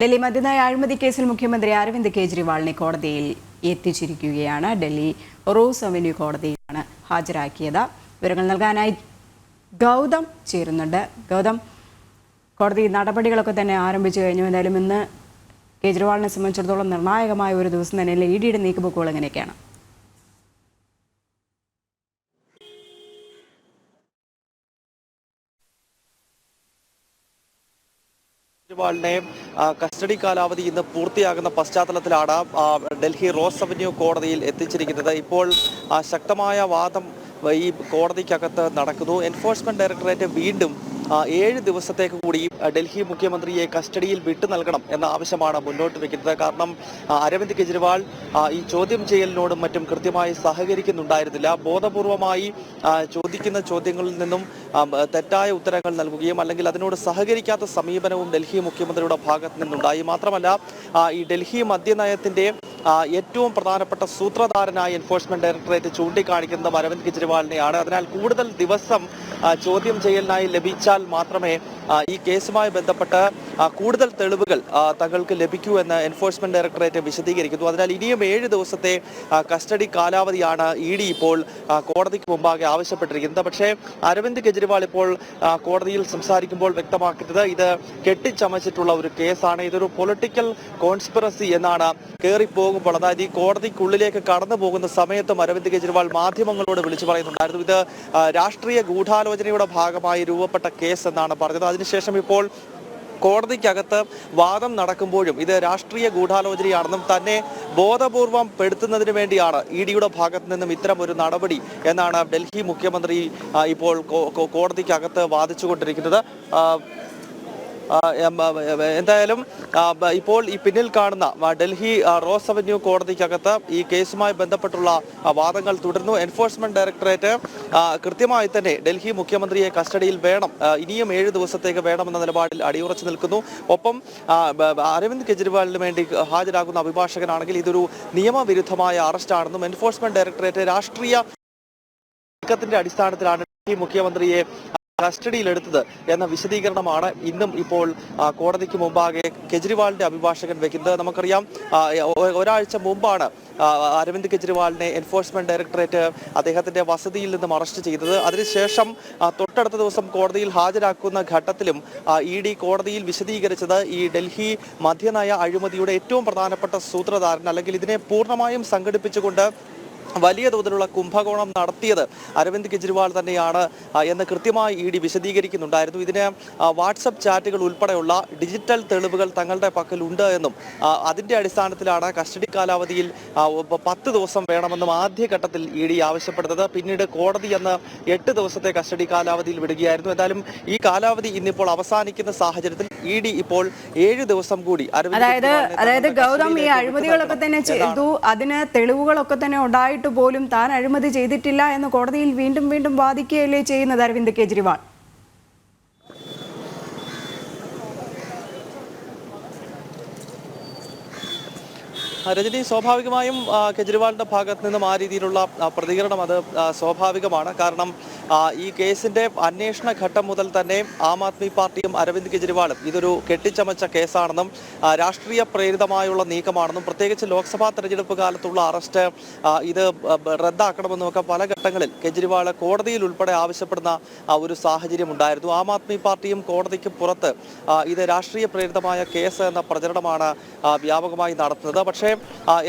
ഡൽഹി മദ്യനയ അഴിമതി കേസിൽ മുഖ്യമന്ത്രി അരവിന്ദ് കെജ്രിവാളിനെ കോടതിയിൽ എത്തിച്ചിരിക്കുകയാണ്. ഡൽഹി റോസ് അവന്യൂ കോടതിയിലാണ് ഹാജരാക്കിയത്. വിവരങ്ങൾ നൽകാനായി ഗൗതം ചേരുന്നുണ്ട്. ഗൗതം കോടതി നടപടികളൊക്കെ തന്നെ ആരംഭിച്ചു കഴിഞ്ഞു. എന്തായാലും ഇന്ന് കേജ്രിവാളിനെ സംബന്ധിച്ചിടത്തോളം നിർണായകമായ ഒരു ദിവസം തന്നെ ഇ ഡിയുടെ നീക്കുപോക്കുകൾ എങ്ങനെയൊക്കെയാണ്? കെജ്രിവാളിനെ ആ, കസ്റ്റഡി കാലാവധി ഇന്ന് പൂർത്തിയാകുന്ന പശ്ചാത്തലത്തിലാണ് ഡൽഹി റോസ് അവന്യൂ കോടതിയിൽ എത്തിച്ചിരിക്കുന്നത്. ഇപ്പോൾ ശക്തമായ വാദം ഈ കോടതിക്കകത്ത് നടക്കുന്നു. എൻഫോഴ്സ്മെന്റ് ഡയറക്ടറേറ്റ് വീണ്ടും ഏഴ് ദിവസത്തേക്ക് കൂടി ഡൽഹി മുഖ്യമന്ത്രിയെ കസ്റ്റഡിയിൽ വിട്ടു നൽകണം എന്ന ആവശ്യമാണ് മുന്നോട്ട് വെക്കുന്നത്. കാരണം അരവിന്ദ് കെജ്രിവാൾ ഈ ചോദ്യം ചെയ്യലിനോടും മറ്റും കൃത്യമായി സഹകരിക്കുന്നുണ്ടായിരുന്നില്ല. ബോധപൂർവമായി ചോദിക്കുന്ന ചോദ്യങ്ങളിൽ നിന്നും തെറ്റായ ഉത്തരങ്ങൾ നൽകുകയും അല്ലെങ്കിൽ അതിനോട് സഹകരിക്കാത്ത സമീപനവും ഡൽഹി മുഖ്യമന്ത്രിയുടെ ഭാഗത്ത് നിന്നുണ്ടായി. മാത്രമല്ല ഈ ഡൽഹി മദ്യനയത്തിന്റെ ഏറ്റവും പ്രധാനപ്പെട്ട സൂത്രധാരനായി എൻഫോഴ്സ്മെന്റ് ഡയറക്ടറേറ്റ് ചൂണ്ടിക്കാണിക്കുന്നത് അരവിന്ദ് കെജ്രിവാളിനെയാണ്. അതിനാൽ കൂടുതൽ ദിവസം ചോദ്യം ചെയ്യലിനായി ലഭിച്ചാൽ മാത്രമേ ഈ കേസുമായി ബന്ധപ്പെട്ട് കൂടുതൽ തെളിവുകൾ തങ്ങൾക്ക് ലഭിക്കൂ എന്ന് എൻഫോഴ്സ്മെന്റ് ഡയറക്ടറേറ്റ് വിശദീകരിക്കുന്നു. അതിനാൽ ഇനിയും ഏഴ് ദിവസത്തെ കസ്റ്റഡി കാലാവധിയാണ് ഇ ഡി ഇപ്പോൾ കോടതിക്ക് മുമ്പാകെ ആവശ്യപ്പെട്ടിരിക്കുന്നത്. പക്ഷേ അരവിന്ദ് കെജ്രിവാൾ ഇപ്പോൾ കോടതിയിൽ സംസാരിക്കുമ്പോൾ വ്യക്തമാക്കുന്നത് ഇത് കെട്ടിച്ചമച്ചിട്ടുള്ള ഒരു കേസാണ്. ഇതൊരു പൊളിറ്റിക്കൽ കോൺസ്പിറസി എന്നാണ് കയറി പോകുമ്പോൾ അതായത് ഈ കോടതിക്കുള്ളിലേക്ക് കടന്നു പോകുന്ന സമയത്തും അരവിന്ദ് കെജ്രിവാൾ മാധ്യമങ്ങളോട് വിളിച്ചു പറയുന്നുണ്ടായിരുന്നു. ഇത് രാഷ്ട്രീയ ഗൂഢാലോചനയുടെ ഭാഗമായി രൂപപ്പെട്ട കേസ് എന്നാണ് പറഞ്ഞത്. അതിനുശേഷം ഇപ്പോൾ കോടതിക്കകത്ത് വാദം നടക്കുമ്പോഴും ഇത് രാഷ്ട്രീയ ഗൂഢാലോചനയാണെന്നും തന്നെ ബോധപൂർവം പെടുത്തുന്നതിന് വേണ്ടിയാണ് ഇ ഡിയുടെ ഭാഗത്ത് നിന്നും ഇത്തരം ഒരു നടപടി എന്നാണ് ഡൽഹി മുഖ്യമന്ത്രി ഇപ്പോൾ കോടതിക്കകത്ത് വാദിച്ചുകൊണ്ടിരിക്കുന്നത്. എന്തായാലും ഇപ്പോൾ ഈ പിന്നിൽ കാണുന്ന ഡൽഹി റോസ് അവന്യൂ കോടതിക്കകത്ത് ഈ കേസുമായി ബന്ധപ്പെട്ടുള്ള വാദങ്ങൾ തുടരുന്നു. എൻഫോഴ്സ്മെന്റ് ഡയറക്ടറേറ്റ് കൃത്യമായി തന്നെ ഡൽഹി മുഖ്യമന്ത്രിയെ കസ്റ്റഡിയിൽ വേണം. ഇനിയും ഏഴ് ദിവസത്തേക്ക് വേണമെന്ന നിലപാടിൽ അടിയുറച്ചു നിൽക്കുന്നു. ഒപ്പം അരവിന്ദ് കെജ്രിവാളിന് വേണ്ടി ഹാജരാകുന്ന അഭിഭാഷകനാണെങ്കിൽ ഇതൊരു നിയമവിരുദ്ധമായ അറസ്റ്റാണെന്നും എൻഫോഴ്സ്മെന്റ് ഡയറക്ടറേറ്റ് രാഷ്ട്രീയ നീക്കത്തിന്റെ അടിസ്ഥാനത്തിലാണ് മുഖ്യമന്ത്രിയെ കസ്റ്റഡിയിലെടുത്തത് എന്ന വിശദീകരണമാണ് ഇന്നും ഇപ്പോൾ കോടതിക്ക് മുമ്പാകെ കെജ്രിവാളിന്റെ അഭിഭാഷകൻ വെക്കുന്നത്. നമുക്കറിയാം ഒരാഴ്ച മുമ്പാണ് അരവിന്ദ് കെജ്രിവാളിനെ എൻഫോഴ്സ്മെന്റ് ഡയറക്ടറേറ്റ് അദ്ദേഹത്തിന്റെ വസതിയിൽ നിന്നും അറസ്റ്റ് ചെയ്തത്. അതിനുശേഷം തൊട്ടടുത്ത ദിവസം കോടതിയിൽ ഹാജരാക്കുന്ന ഘട്ടത്തിലും ഇ ഡി കോടതിയിൽ വിശദീകരിച്ചത് ഈ ഡൽഹി മദ്യനയ അഴിമതിയുടെ ഏറ്റവും പ്രധാനപ്പെട്ട സൂത്രധാരൻ അല്ലെങ്കിൽ ഇതിനെ പൂർണമായും സംഘടിപ്പിച്ചുകൊണ്ട് വലിയ തോതിലുള്ള കുംഭകോണം നടത്തിയത് അരവിന്ദ് കെജ്രിവാൾ തന്നെയാണ് എന്ന് കൃത്യമായി ഇ ഡി വിശദീകരിക്കുന്നുണ്ടായിരുന്നു. ഇതിന് വാട്സപ്പ് ചാറ്റുകൾ ഉൾപ്പെടെയുള്ള ഡിജിറ്റൽ തെളിവുകൾ തങ്ങളുടെ പക്കലുണ്ട് എന്നും അതിന്റെ അടിസ്ഥാനത്തിലാണ് കസ്റ്റഡി കാലാവധിയിൽ പത്ത് ദിവസം വേണമെന്നും ആദ്യഘട്ടത്തിൽ ഇ ഡി ആവശ്യപ്പെടുന്നത് പിന്നീട് കോടതി അന്ന് എട്ട് ദിവസത്തെ കസ്റ്റഡി കാലാവധിയിൽ വിടുകയായിരുന്നു. എന്തായാലും ഈ കാലാവധി ഇന്നിപ്പോൾ അവസാനിക്കുന്ന സാഹചര്യത്തിൽ ഇ ഡി ഇപ്പോൾ ഏഴ് ദിവസം കൂടി അതായത് അതായത് ഗൗതം ഈ അഴിമതികളൊക്കെ തന്നെ ചെയ്തു. അതിന് തെളിവുകളൊക്കെ തന്നെ ഉണ്ടായിട്ട് പോലും താൻ അഴിമതി ചെയ്തിട്ടില്ല എന്ന് കോടതിയിൽ വീണ്ടും വീണ്ടും വാദിക്കുകയല്ലേ ചെയ്യുന്നത് അരവിന്ദ് കെജ്രിവാൾ? രജനി സ്വാഭാവികമായും കെജ്രിവാളിന്റെ ഭാഗത്ത് നിന്നും ആ രീതിയിലുള്ള പ്രതികരണം അത് സ്വാഭാവികമാണ്. കാരണം ഈ കേസിന്റെ അന്വേഷണ ഘട്ടം മുതൽ തന്നെ ആം ആദ്മി പാർട്ടിയും അരവിന്ദ് കെജ്രിവാളും ഇതൊരു കെട്ടിച്ചമച്ച കേസാണെന്നും രാഷ്ട്രീയ പ്രേരിതമായുള്ള നീക്കമാണെന്നും പ്രത്യേകിച്ച് ലോക്സഭാ തെരഞ്ഞെടുപ്പ് കാലത്തുള്ള അറസ്റ്റ് ഇത് റദ്ദാക്കണമെന്നും ഒക്കെ പല ഘട്ടങ്ങളിൽ കെജ്രിവാൾ കോടതിയിൽ ഉൾപ്പെടെ ആവശ്യപ്പെടുന്ന ഒരു സാഹചര്യം ഉണ്ടായിരുന്നു. ആം ആദ്മി പാർട്ടിയും കോടതിക്ക് പുറത്ത് ഇത് രാഷ്ട്രീയ പ്രേരിതമായ കേസ് എന്ന പ്രചരണമാണ് വ്യാപകമായി നടത്തുന്നത്. പക്ഷേ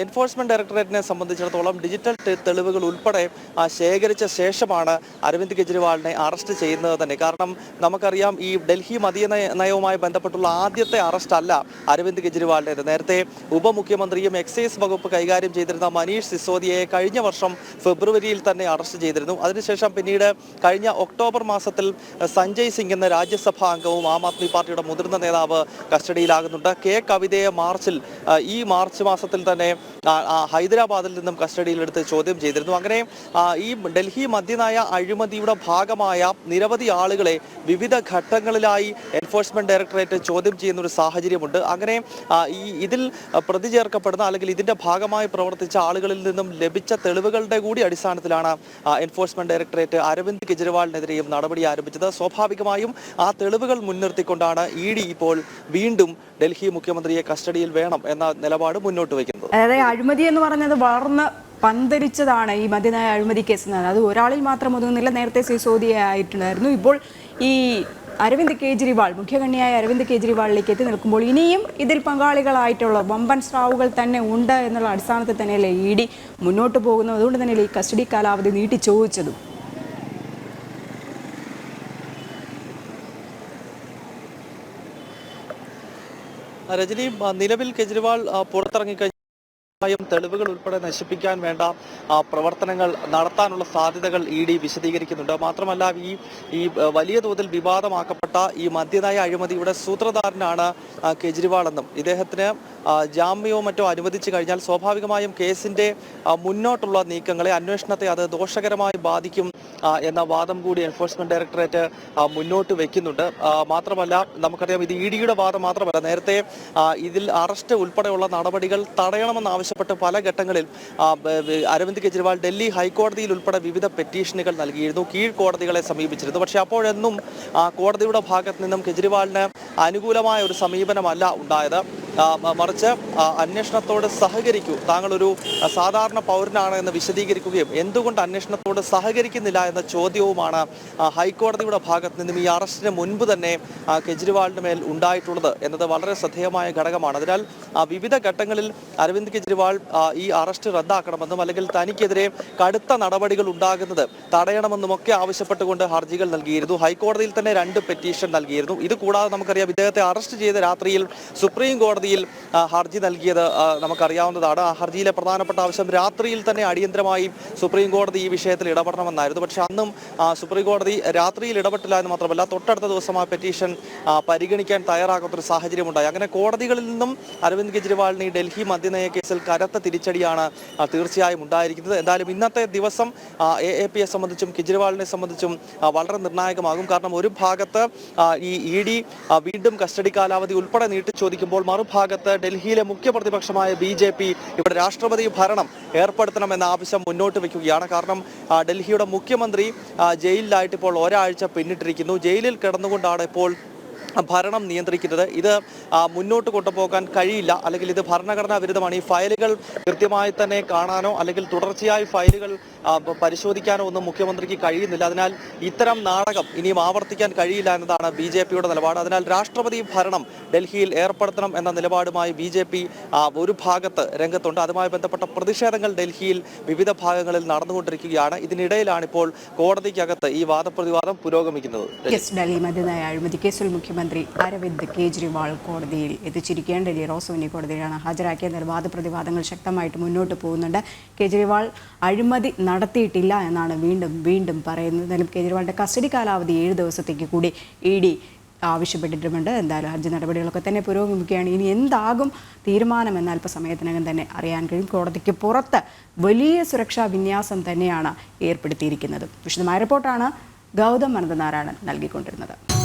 എൻഫോഴ്സ്മെന്റ് ഡയറക്ടറേറ്റിനെ സംബന്ധിച്ചിടത്തോളം ഡിജിറ്റൽ തെളിവുകൾ ഉൾപ്പെടെ ശേഖരിച്ച ശേഷമാണ് അരവിന്ദ് കെജ്രിവാളിനെ അറസ്റ്റ് ചെയ്യുന്നത് തന്നെ. കാരണം നമുക്കറിയാം ഈ ഡൽഹി മതിയ നയവുമായി ബന്ധപ്പെട്ടുള്ള ആദ്യത്തെ അറസ്റ്റ് അല്ല അരവിന്ദ് കെജ്രിവാളിന്റെ നേരത്തെ ഉപമുഖ്യമന്ത്രിയും എക്സൈസ് വകുപ്പ് കൈകാര്യം ചെയ്തിരുന്ന മനീഷ് സിസോദിയയെ കഴിഞ്ഞ വർഷം ഫെബ്രുവരിയിൽ തന്നെ അറസ്റ്റ് ചെയ്തിരുന്നു. അതിനുശേഷം പിന്നീട് കഴിഞ്ഞ ഒക്ടോബർ മാസത്തിൽ സഞ്ജയ് സിംഗ് എന്ന രാജ്യസഭാ അംഗവും ആം ആദ്മി പാർട്ടിയുടെ മുതിർന്ന നേതാവ് കസ്റ്റഡിയിലാകുന്നുണ്ട്. കെ കവിതയെ മാർച്ചിൽ ഈ മാർച്ച് മാസത്തിൽ തന്നെ ഹൈദരാബാദിൽ നിന്നും കസ്റ്റഡിയിലെടുത്ത് ചോദ്യം ചെയ്തിരുന്നു. അങ്ങനെ ഈ ഡൽഹി മദ്യനായ അഴിമതി അഴിമതിയുടെ ഭാഗമായ നിരവധി ആളുകളെ വിവിധ ഘട്ടങ്ങളിലായി എൻഫോഴ്സ്മെന്റ് ഡയറക്ടറേറ്റ് ചോദ്യം ചെയ്യുന്ന ഒരു സാഹചര്യമുണ്ട്. അങ്ങനെ ഈ ഇതിൽ പ്രതി ചേർക്കപ്പെടുന്ന അല്ലെങ്കിൽ ഇതിന്റെ ഭാഗമായി പ്രവർത്തിച്ച ആളുകളിൽ നിന്നും ലഭിച്ച തെളിവുകളുടെ കൂടി അടിസ്ഥാനത്തിലാണ് എൻഫോഴ്സ്മെന്റ് ഡയറക്ടറേറ്റ് അരവിന്ദ് കെജ്രിവാളിനെതിരെയും നടപടി ആരംഭിച്ചത്. സ്വാഭാവികമായും ആ തെളിവുകൾ മുൻനിർത്തിക്കൊണ്ടാണ് ഇ ഡി ഇപ്പോൾ വീണ്ടും ഡൽഹി മുഖ്യമന്ത്രിയെ കസ്റ്റഡിയിൽ വേണം എന്ന നിലപാട് മുന്നോട്ട് വയ്ക്കുന്നത്. അതായത് അഴിമതി എന്ന് പറഞ്ഞത് വളർന്ന് പന്തരിച്ചതാണ് ഈ മദ്യനയ അഴിമതി കേസ് എന്ന് പറയുന്നത്. അത് ഒരാളിൽ മാത്രം ഒതുങ്ങുന്നില്ല. നേരത്തെ സിസോദിയ ആയിട്ടുണ്ടായിരുന്നു. ഇപ്പോൾ ഈ അരവിന്ദ് കേജ്രിവാൾ മുഖ്യകണ്ണിയായ അരവിന്ദ് കെജ്രിവാളിലേക്ക് എത്തി നിൽക്കുമ്പോൾ ഇനിയും ഇതിൽ പങ്കാളികളായിട്ടുള്ള വമ്പൻ സ്രാവുകൾ തന്നെ ഉണ്ട് എന്നുള്ള അടിസ്ഥാനത്തിൽ തന്നെയല്ലേ ഇ ഡി മുന്നോട്ട് പോകുന്നത്. അതുകൊണ്ട് തന്നെയല്ലേ ഈ കസ്റ്റഡി കാലാവധി നീട്ടി ചോദിച്ചതും. രജനി നിലവിൽ കെജ്രിവാൾ പുറത്തിറങ്ങിക്കഴിഞ്ഞ ായും തെളിവുകൾ ഉൾപ്പെടെ നശിപ്പിക്കാൻ വേണ്ട പ്രവർത്തനങ്ങൾ നടത്താനുള്ള സാധ്യതകൾ ഇ ഡി വിശദീകരിക്കുന്നുണ്ട്. മാത്രമല്ല ഈ ഈ വലിയ തോതിൽ വിവാദമാക്കപ്പെട്ട ഈ മദ്യനയ അഴിമതിയുടെ സൂത്രധാരനാണ് കെജ്രിവാൾ എന്നും. ഇദ്ദേഹത്തിന് ജാമ്യമോ മറ്റോ അനുവദിച്ചു കഴിഞ്ഞാൽ സ്വാഭാവികമായും കേസിന്റെ മുന്നോട്ടുള്ള നീക്കങ്ങളെ അന്വേഷണത്തെ അത് ദോഷകരമായി ബാധിക്കും എന്ന വാദം കൂടി എൻഫോഴ്സ്മെന്റ് ഡയറക്ടറേറ്റ് മുന്നോട്ട് വെക്കുന്നുണ്ട്. മാത്രമല്ല നമുക്കറിയാം ഇത് ഇ ഡിയുടെ വാദം മാത്രമല്ല. നേരത്തെ ഇതിൽ അറസ്റ്റ് ഉൾപ്പെടെയുള്ള നടപടികൾ തടയണമെന്ന് ആവശ്യപ്പെട്ട് പല ഘട്ടങ്ങളിൽ അരവിന്ദ് കെജ്രിവാൾ ഡൽഹി ഹൈക്കോടതിയിൽ ഉൾപ്പെടെ വിവിധ പെറ്റീഷനുകൾ നൽകിയിരുന്നു കീഴ്ക്കോടതികളെ സമീപിച്ചിരുന്നു. പക്ഷേ അപ്പോഴെന്നും കോടതിയുടെ ഭാഗത്ത് നിന്നും കെജ്രിവാളിന് അനുകൂലമായ ഒരു സമീപനമല്ല ഉണ്ടായത്. മറിച്ച് അന്വേഷണത്തോട് സഹകരിക്കൂ. താങ്കളൊരു സാധാരണ പൗരനാണ് എന്ന് വിശദീകരിക്കുകയും എന്തുകൊണ്ട് അന്വേഷണത്തോട് സഹകരിക്കുന്നില്ല എന്ന ചോദ്യവുമാണ് ഹൈക്കോടതിയുടെ ഭാഗത്ത് നിന്നും ഈ അറസ്റ്റിന് മുൻപ് തന്നെ കെജ്രിവാളിന് മേൽ ഉണ്ടായിട്ടുള്ളത് എന്നത് വളരെ ശ്രദ്ധേയമായ ഘടകമാണ്. അതിനാൽ വിവിധ ഘട്ടങ്ങളിൽ അരവിന്ദ് കെജ്രിവാൾ ഈ അറസ്റ്റ് റദ്ദാക്കണമെന്നും അല്ലെങ്കിൽ തനിക്കെതിരെ കടുത്ത നടപടികൾ ഉണ്ടാകുന്നത് തടയണമെന്നും ഒക്കെ ആവശ്യപ്പെട്ടുകൊണ്ട് ഹർജികൾ നൽകിയിരുന്നു. ഹൈക്കോടതിയിൽ തന്നെ രണ്ട് പെറ്റീഷൻ നൽകിയിരുന്നു. ഇത് കൂടാതെ നമുക്കറിയാം ഇദ്ദേഹത്തെ അറസ്റ്റ് ചെയ്ത രാത്രിയിൽ സുപ്രീം കോടതിയിൽ ഹർജി നൽകിയത് നമുക്കറിയാവുന്നതാണ്. ആ ഹർജിയിലെ പ്രധാനപ്പെട്ട ആവശ്യം രാത്രിയിൽ തന്നെ അടിയന്തരമായി സുപ്രീം കോടതി ഈ വിഷയത്തിൽ ഇടപെടണമെന്നായിരുന്നു. പക്ഷെ അന്നും സുപ്രീം കോടതി രാത്രിയിൽ ഇടപെട്ടില്ല എന്ന് മാത്രമല്ല തൊട്ടടുത്ത ദിവസം ആ പെറ്റീഷൻ പരിഗണിക്കാൻ തയ്യാറാകാത്തൊരു സാഹചര്യമുണ്ടായി. അങ്ങനെ കോടതികളിൽ നിന്നും അരവിന്ദ് കെജ്രിവാളിന് ഈ ഡൽഹി മദ്യനയ കേസിൽ കരത്ത തിരിച്ചടിയാണ് തീർച്ചയായും ഉണ്ടായിരിക്കുന്നത്. എന്തായാലും ഇന്നത്തെ ദിവസം എ എ പിയെ സംബന്ധിച്ചും കെജ്രിവാളിനെ സംബന്ധിച്ചും വളരെ നിർണായകമാകും. കാരണം ഒരു ഭാഗത്ത് ഈ ഇ ഡി വീണ്ടും കസ്റ്റഡി കാലാവധി ഉൾപ്പെടെ നീട്ടി ചോദിക്കുമ്പോൾ മറുഭാഗത്ത് ഡൽഹിയിലെ മുഖ്യ പ്രതിപക്ഷമായ ബി ജെ പി ഇവിടെ രാഷ്ട്രപതി ഭരണം ഏർപ്പെടുത്തണമെന്ന ആവശ്യം മുന്നോട്ട് വയ്ക്കുകയാണ്. കാരണം ഡൽഹിയുടെ മുഖ്യമന്ത്രി ജയിലിലായിട്ട് ഇപ്പോൾ ഒരാഴ്ച പിന്നിട്ടിരിക്കുന്നു. ജയിലിൽ കിടന്നുകൊണ്ടാണ് ഇപ്പോൾ ഭരണം നിയന്ത്രിക്കുന്നത്. ഇത് മുന്നോട്ട് കൊണ്ടുപോകാൻ കഴിയില്ല. അല്ലെങ്കിൽ ഇത് ഭരണഘടനാ വിരുദ്ധമാണ്. ഈ ഫയലുകൾ കൃത്യമായി തന്നെ കാണാനോ അല്ലെങ്കിൽ തുടർച്ചയായി ഫയലുകൾ പരിശോധിക്കാനോ ഒന്നും മുഖ്യമന്ത്രിക്ക് കഴിയുന്നില്ല. അതിനാൽ ഇത്തരം നാടകം ഇനിയും ആവർത്തിക്കാൻ കഴിയില്ല എന്നതാണ് ബി ജെ പിയുടെ നിലപാട്. അതിനാൽ രാഷ്ട്രപതി ഭരണം ഡൽഹിയിൽ ഏർപ്പെടുത്തണം എന്ന നിലപാടുമായി ബി ജെ പി ഒരു ഭാഗത്ത് രംഗത്തുണ്ട്. അതുമായി ബന്ധപ്പെട്ട പ്രതിഷേധങ്ങൾ ഡൽഹിയിൽ വിവിധ ഭാഗങ്ങളിൽ നടന്നുകൊണ്ടിരിക്കുകയാണ്. ഇതിനിടയിലാണ് ഇപ്പോൾ കോടതിക്കകത്ത് ഈ വാദപ്രതിവാദം പുരോഗമിക്കുന്നത്. ഡൽഹി മദ്യനായ അഴിമതി കേസിൽ മുഖ്യമന്ത്രി അരവിന്ദ് കേജ്രിവാൾ കോടതിയിൽ എത്തിച്ചിരിക്കുകയാണ്. ഡൽഹി റോസോനി കോടതിയിലാണ് ഹാജരാക്കിയ വാദപ്രതിവാദങ്ങൾ ശക്തമായിട്ട് മുന്നോട്ട് പോകുന്നുണ്ട്. കേജ്രിവാൾ അഴിമതി നടത്തിയിട്ടില്ല എന്നാണ് വീണ്ടും വീണ്ടും പറയുന്നത്. എന്നാലും കെജ്രിവാളിന്റെ കസ്റ്റഡി കാലാവധി ഏഴ് ദിവസത്തേക്ക് കൂടി ഇ ഡി ആവശ്യപ്പെട്ടിട്ടുമുണ്ട്. എന്തായാലും ഹർജി നടപടികളൊക്കെ തന്നെ പുരോഗമിക്കുകയാണ്. ഇനി എന്താകും തീരുമാനം തീരുമാനമെന്ന് അല്പസമയത്തിനകം തന്നെ അറിയാൻ കഴിയും. കോടതിക്ക് പുറത്ത് വലിയ സുരക്ഷാ വിന്യാസം തന്നെയാണ് ഏർപ്പെടുത്തിയിരിക്കുന്നത്. വിശദമായ റിപ്പോർട്ടാണ് ഗൗതം അനന്തനാരായണൻ നൽകിക്കൊണ്ടിരുന്നത്.